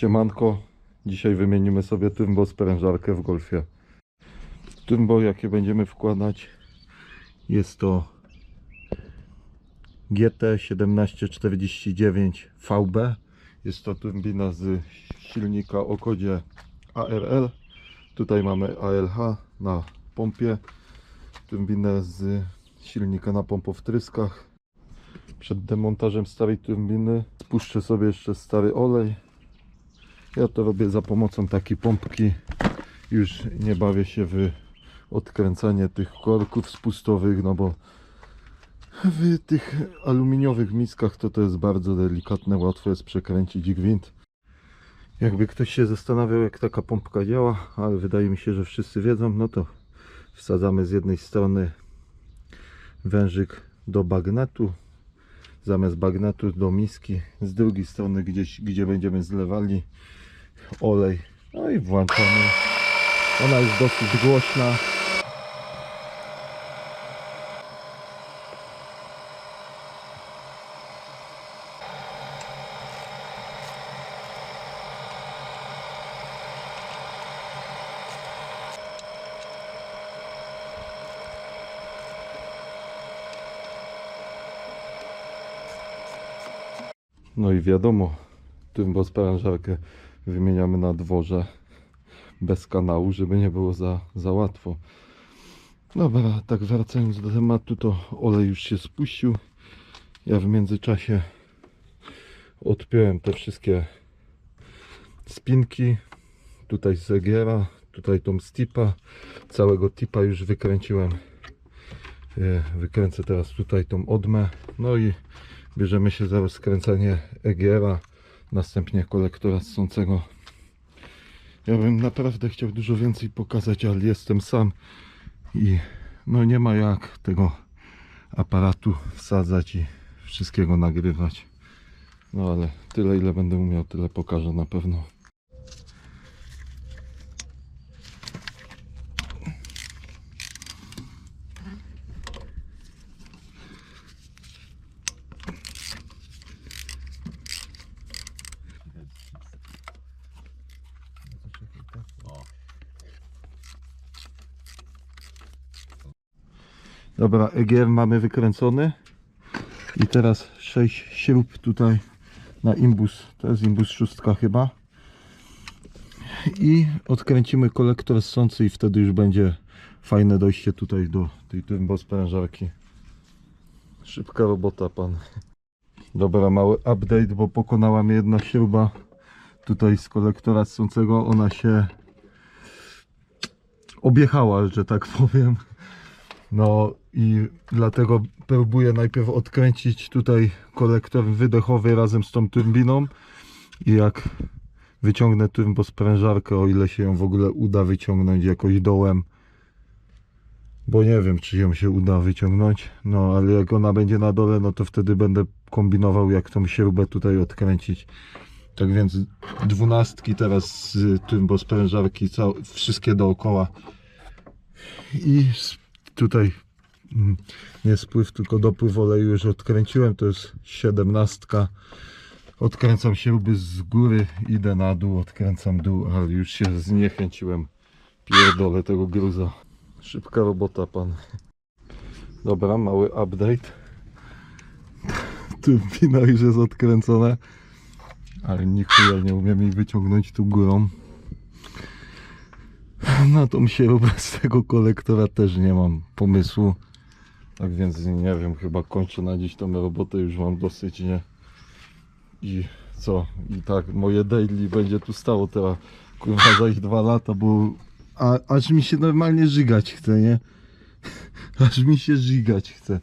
Siemanko, dzisiaj wymienimy sobie turbo sprężarkę w Golfie. Turbo jakie będziemy wkładać jest to GT1749 VB. Jest to turbina z silnika o kodzie ARL. Tutaj mamy ALH na pompie. Turbinę z silnika na pompowtryskach. Przed demontażem starej turbiny spuszczę sobie jeszcze stary olej. Ja to robię za pomocą takiej pompki. Już nie bawię się w odkręcanie tych korków spustowych, no bo w tych aluminiowych miskach to to jest bardzo delikatne, łatwo jest przekręcić gwint. Jakby ktoś się zastanawiał jak taka pompka działa, ale wydaje mi się, że wszyscy wiedzą, no to wsadzamy z jednej strony wężyk do bagnetu, zamiast bagnetu do miski, z drugiej strony gdzieś, gdzie będziemy zlewali olej. No i włączamy. Ona jest dosyć głośna. No i wiadomo, turbosprężarkę wymieniamy na dworze bez kanału, żeby nie było za, za łatwo. Dobra, tak wracając do tematu, to olej już się spuścił. Ja w międzyczasie odpiąłem te wszystkie spinki. Tutaj z Zegiera, tutaj tą z tipa. Całego tipa już wykręciłem. E, Wykręcę teraz tutaj tą odmę. No i bierzemy się za skręcanie EGR-a, następnie kolektora ssącego. Ja bym naprawdę chciał dużo więcej pokazać, ale jestem sam i no nie ma jak tego aparatu wsadzać i wszystkiego nagrywać. No ale tyle ile będę umiał, tyle pokażę na pewno. Dobra, EGR mamy wykręcony. I teraz 6 śrub tutaj na imbus, to jest imbus szóstka chyba. I odkręcimy kolektor ssący i wtedy już będzie fajne dojście tutaj do tej turbosprężarki szybka robota pan. Dobra mały update, bo pokonała mnie jedna śruba tutaj z kolektora ssącego ona się objechała, że tak powiem. No i dlatego próbuję najpierw odkręcić tutaj kolektor wydechowy razem z tą turbiną. I jak wyciągnę turbosprężarkę, o ile się ją w ogóle uda wyciągnąć jakoś dołem, bo nie wiem czy ją się uda wyciągnąć, no ale jak ona będzie na dole, no to wtedy będę kombinował jak tą śrubę tutaj odkręcić. Tak więc dwunastki teraz z turbosprężarki, wszystkie dookoła. I tutaj nie spływ, tylko dopływ oleju już odkręciłem, to jest 17. Odkręcam śruby z góry, idę na dół, odkręcam dół, ale już się zniechęciłem. Pierdolę tego gruza. Szybka robota pan. Dobra, mały update. Turbina już jest odkręcona, ale nichuja nie umiem jej wyciągnąć tu górą. Na tą śrubę z tego kolektora też nie mam pomysłu. Tak więc nie wiem, chyba kończę na dziś tą robotę, już mam dosyć, nie? I co? I tak moje daily będzie tu stało teraz, kurwa, za ich dwa lata, bo a, aż mi się normalnie żygać chce, nie? Aż mi się żygać chce.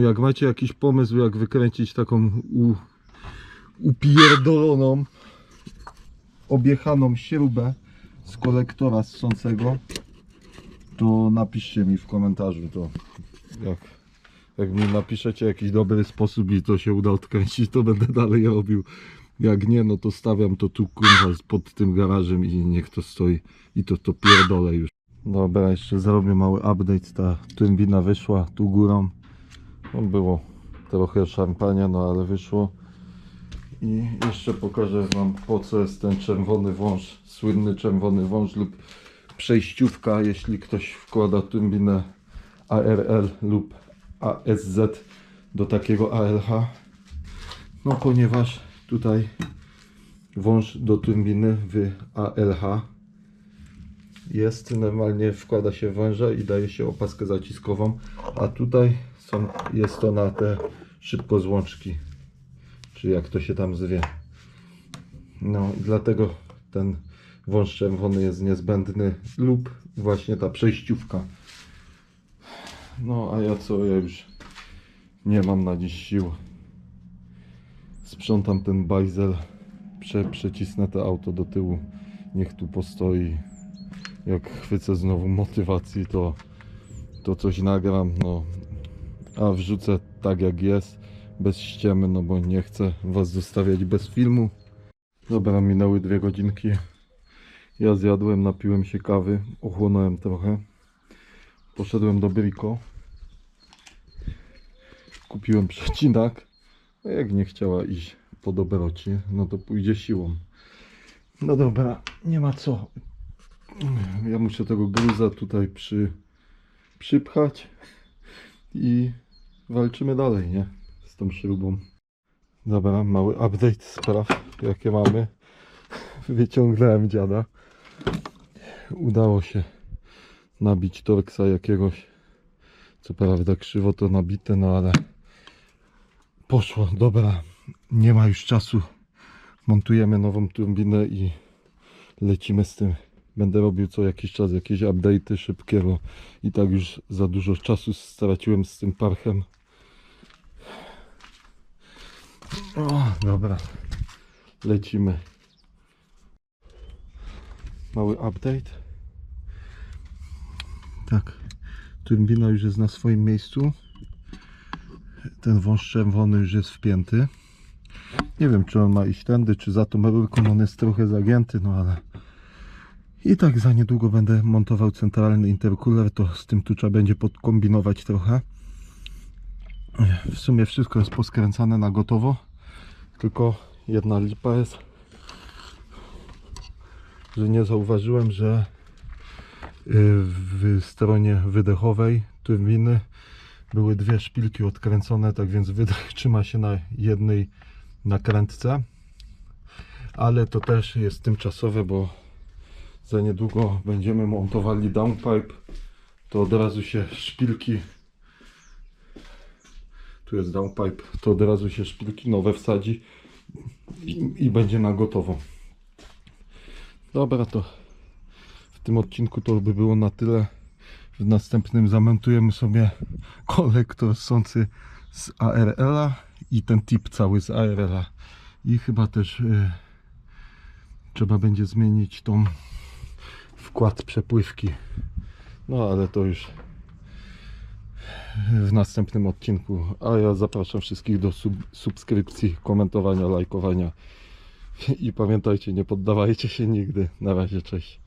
Jak macie jakiś pomysł, jak wykręcić taką u, upierdoloną, objechaną śrubę z kolektora ssącego, to napiszcie mi w komentarzu to. Jak, jak mi napiszecie jakiś dobry sposób i to się uda odkręcić, to będę dalej robił. Jak nie, no to stawiam to tu kurwa pod tym garażem i niech to stoi i to to pierdolę już. Dobra, jeszcze zrobię mały update. Ta turbina wyszła tu górą. No było trochę szampania, no ale wyszło. I jeszcze pokażę Wam po co jest ten czerwony wąż, słynny czerwony wąż lub przejściówka, jeśli ktoś wkłada turbinę ARL lub ASZ do takiego ALH. No ponieważ tutaj wąż do turbiny w ALH jest, normalnie wkłada się węża i daje się opaskę zaciskową, a tutaj są, jest to na te szybkozłączki, czy jak to się tam zwie. No i dlatego ten wąż czerwony jest niezbędny lub właśnie ta przejściówka. No a ja co, ja już nie mam na dziś sił. Sprzątam ten bajzel, prze, przecisnę to auto do tyłu, niech tu postoi. Jak chwycę znowu motywacji, to, to coś nagram, no. A wrzucę tak jak jest, bez ściemy, no bo nie chcę was zostawiać bez filmu. Dobra, minęły dwie godzinki. Ja zjadłem, napiłem się kawy, ochłonąłem trochę. Poszedłem do Brico. Kupiłem przecinak. A jak nie chciała iść po dobroci, no to pójdzie siłą. No dobra, nie ma co. Ja muszę tego gruza tutaj przy, przypchać i walczymy dalej, nie? Tą śrubą. Dobra, mały update spraw, jakie mamy. Wyciągnąłem dziada. Udało się nabić torksa jakiegoś. Co prawda krzywo to nabite, no ale poszło. Dobra, nie ma już czasu. Montujemy nową turbinę i lecimy z tym. Będę robił co jakiś czas jakieś update'y szybkie, bo i tak już za dużo czasu straciłem z tym parchem. O, dobra. Lecimy. Mały update. Tak. Turbina już jest na swoim miejscu. Ten wąż czerwony już jest wpięty. Nie wiem, czy on ma iść tędy, czy za tą rurką. On jest trochę zagięty, no ale... I tak za niedługo będę montował centralny intercooler, to z tym tu trzeba będzie podkombinować trochę. W sumie wszystko jest poskręcane na gotowo. Tylko jedna lipa jest, że nie zauważyłem, że y, w stronie wydechowej turbiny były dwie szpilki odkręcone, tak więc wydech trzyma się na jednej nakrętce. Ale to też jest tymczasowe, bo za niedługo będziemy montowali downpipe, to od razu się szpilki tu jest downpipe, to od razu się szpilki nowe wsadzi i, i będzie na gotowo. Dobra, to w tym odcinku to by było na tyle. W następnym zamontujemy sobie kolektor sący z ARL-a i ten tip cały z ARL-a. I chyba też y, trzeba będzie zmienić tą wkład przepływki. No ale to już w następnym odcinku. A ja zapraszam wszystkich do sub subskrypcji, komentowania, lajkowania. I pamiętajcie, nie poddawajcie się nigdy. Na razie, cześć.